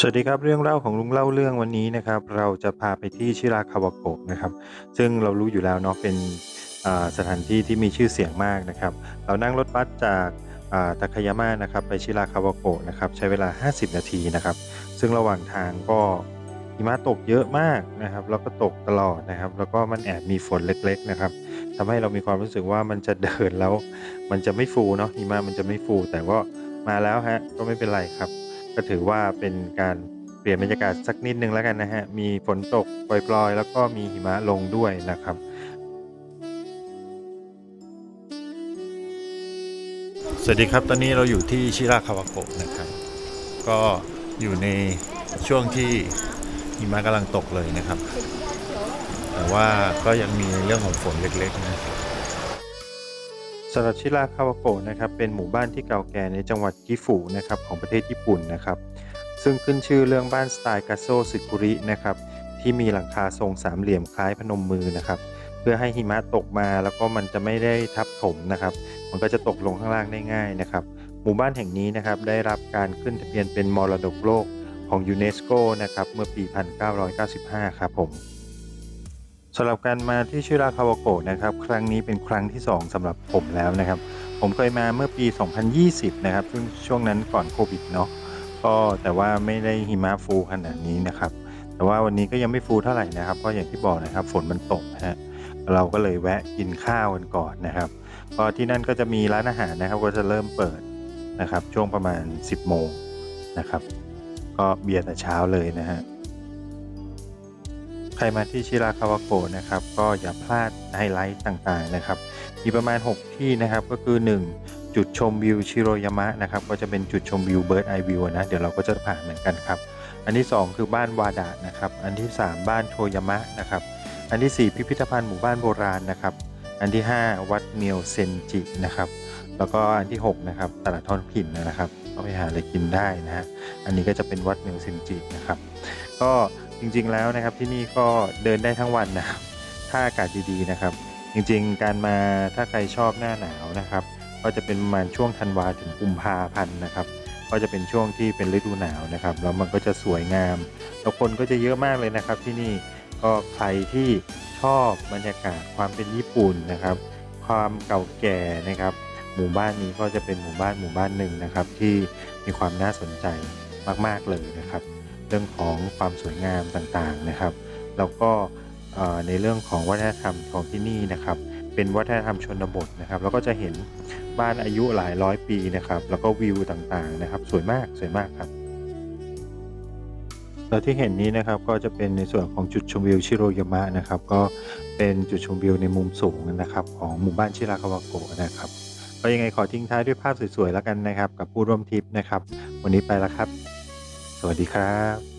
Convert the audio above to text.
สวัสดีครับเรื่องเล่าของลุงเล่าเรื่องวันนี้นะครับ เราจะพาไปที่ชิราคาวาโกะนะครับ ซึ่งเรารู้อยู่แล้วเนาะเป็นสถานที่ที่มีชื่อเสียงมากนะครับ เรานั่งรถบัสจากทาคายาม่านะครับไปชิราคาวาโกะนะครับใช้เวลา 50 นาทีนะครับ ซึ่งระหว่างทางก็หิมะตกเยอะมากนะครับ แล้วก็ตกตลอดนะครับ แล้วก็มันแอบมีฝนเล็ก ๆนะครับทำให้เรามีความรู้สึกว่ามันจะเดินแล้ว มันจะไม่ฟูเนาะหิมะมันจะไม่ฟูแต่ก็มาแล้วฮะก็ไม่เป็นไรครับ ก็ถือว่าเป็นการเปลี่ยนบรรยากาศสักนิดนึงแล้วกันนะฮะ มีฝนตกปล่อยๆ แล้วก็มีหิมะลงด้วยนะครับสวัสดีครับ ตอนนี้เราอยู่ที่ชิราคาวาโกะนะครับ ก็อยู่ในช่วงที่หิมะกำลังตกเลยนะครับ แต่ว่าก็ยังมีเรื่องของฝนเล็กๆนะสำ หรับชิราคาวาโกะนะครับเป็นหมู่บ้านที่เก่าแก่ในจังหวัดกิฟุนะครับของประเทศญี่ปุ่นนะครับซึ่งขึ้นชื่อเรื่องบ้านสไตล์กาโซสึกุรินะครับที่มีหลังคาทรงสามเหลี่ยมคล้ายพนมมือนะครับเพื่อให้หิมะตกมาแล้วก็มันจะไม่ได้ทับถมนะครับมันก็จะตกลงข้างล่างได้ง่ายนะครับหมู่บ้านแห่งนี้นะครับได้รับการขึ้นทะเบียนเป็นมรดกโลกของยูเนสโกนะครับเมื่อปี 1995 ครับผม สำหรับการมาที่ชิราคาวาโกะนะครับ ครั้งนี้เป็นครั้งที่ 2สำหรับผมแล้วนะครับ ผมเคยมาเมื่อปี 2020 นะครับ ซึ่งช่วงนั้นก่อนโควิดเนาะก็แต่ว่าไม่ได้หิมะฟูขนาดนี้นะครับ แต่ว่าวันนี้ก็ยังไม่ฟูเท่าไหร่นะครับเพราะอย่างที่บอกนะครับ ฝนมันตกนะฮะเราก็เลยแวะกินข้าวกันก่อนนะครับก็ที่นั่นก็จะมีร้านอาหารนะครับ ก็จะเริ่มเปิดนะครับ ช่วงประมาณ 10 โมงนะครับ ก็เบียร์แต่เช้าเลยนะฮะ ใครมาที่ชิราคาวาโกะนะครับ ก็อย่าพลาดไฮไลท์ต่างๆนะครับ มีประมาณ 6 ที่นะครับก็คือ 1 จุดชมวิวชิโรยามะนะครับ ก็จะเป็นจุดชมวิวเบิร์ดไอวิวนะ เดี๋ยวเราก็จะผ่านเหมือนกันครับ อันที่ 2 คือบ้านวาดะนะครับ อันที่ 3 บ้านโทยามะนะครับ อันทีสี่4 พิพิธภัณฑ์หมู่บ้านโบราณนะครับ อันที่ 5 วัดเมียวเซนจินะครับ แล้วก็อันที่ 6 นะครับตลาดท้องถิ่นนะครับ ก็ไปหาอะไรกินได้นะฮะอันนี้ก็จะเป็นวัดเมียวเซนจินะครับ ก็จริงๆแล้วนะครับที่นี่ก็เดินได้ทั้งวันนะครับถ้าอากาศดีๆนะครับ จริงๆ การมาถ้าใครชอบหน้าหนาวนะครับ ก็จะเป็นประมาณช่วงธันวาถึงกุมภาพันธ์นะครับ ก็จะเป็นช่วงที่เป็นฤดูหนาวนะครับแล้วมันก็จะสวยงามแล้วคนก็จะเยอะมากเลยนะครับที่นี่ก็ใครที่ชอบบรรยากาศความเป็นญี่ปุ่นนะครับ ความเก่าแก่นะครับ หมู่บ้านนี้ก็จะเป็นหมู่บ้านหมู่บ้านหนึ่งนะครับ ที่มีความน่าสนใจมาก ๆ เลยนะครับ เรื่องของความสวยงามต่างๆนะครับ แล้วก็ในเรื่องของวัฒนธรรมของที่นี่นะครับ เป็นวัฒนธรรมชนบทนะครับ แล้วก็จะเห็นบ้านอายุหลายร้อยปีนะครับ แล้วก็วิวต่างๆนะครับ สวยมากสวยมากครับแล้วที่เห็นนี้นะครับก็จะเป็นในส่วนของจุดชมวิวชิโรยามะนะครับ ก็เป็นจุดชมวิวในมุมสูงนะครับ ของหมู่บ้านชิราคาวาโกะนะครับ ก็ยังไงขอทิ้งท้ายด้วยภาพสวยๆแล้วกันนะครับ กับผู้ร่วมทริปนะครับ วันนี้ไปแล้วครับ สวัสดีครับ